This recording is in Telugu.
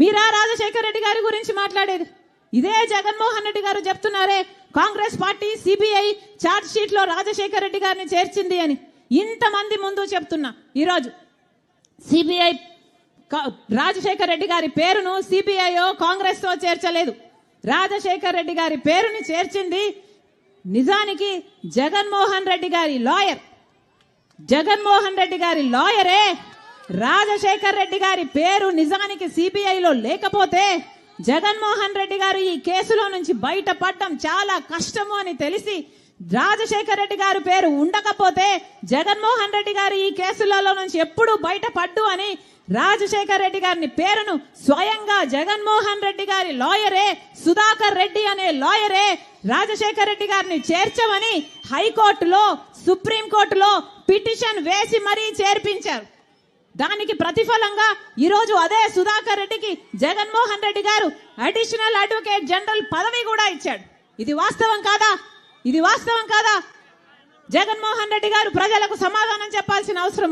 మీరా రాజశేఖర రెడ్డి గారి గురించి మాట్లాడేది? ఇదే జగన్మోహన్ రెడ్డి గారు చెప్తున్నారే కాంగ్రెస్ పార్టీ సిబిఐ చార్జ్ షీట్లో రాజశేఖర రెడ్డి గారిని చేర్చింది అని. ఇంతమంది ముందు చెప్తున్నా. ఈరోజు సిబిఐ రాజశేఖర రెడ్డి గారి పేరును సిబిఐఓ కాంగ్రెస్తో చేర్చలేదు. రాజశేఖర రెడ్డి గారి పేరుని చేర్చింది నిజానికి జగన్మోహన్ రెడ్డి గారి లాయర్. జగన్మోహన్ రెడ్డి గారి లాయరే. రాజశేఖర్ రెడ్డి గారి పేరు నిజానికి సిబిఐలో లేకపోతే జగన్మోహన్ రెడ్డి గారు ఈ కేసులో నుంచి బయటపడడం చాలా కష్టము అని తెలిసి రాజశేఖర్ రెడ్డి గారి పేరు ఉండకపోతే జగన్మోహన్ రెడ్డి గారు ఈ కేసులలో నుంచి ఎప్పుడు బయటపడ్డు అని రాజశేఖర్ రెడ్డి గారిని పేరును స్వయంగా జగన్మోహన్ రెడ్డి గారి లాయరే సుధాకర్ రెడ్డి అనే లాయరే రాజశేఖర్ రెడ్డి గారిని చేర్చమని హైకోర్టులో సుప్రీంకోర్టులో పిటిషన్ వేసి మరీ చేర్పించారు. దానికి ప్రతిఫలంగా ఈరోజు అదే సుధాకర్ రెడ్డికి జగన్మోహన్ రెడ్డి గారు అడిషనల్ అడ్వకేట్ జనరల్ పదవి కూడా ఇచ్చాడు. ఇది వాస్తవం కాదా? ఇది వాస్తవం కాదా? జగన్మోహన్ రెడ్డి గారు ప్రజలకు సమాధానం చెప్పాల్సిన అవసరం ఉంది.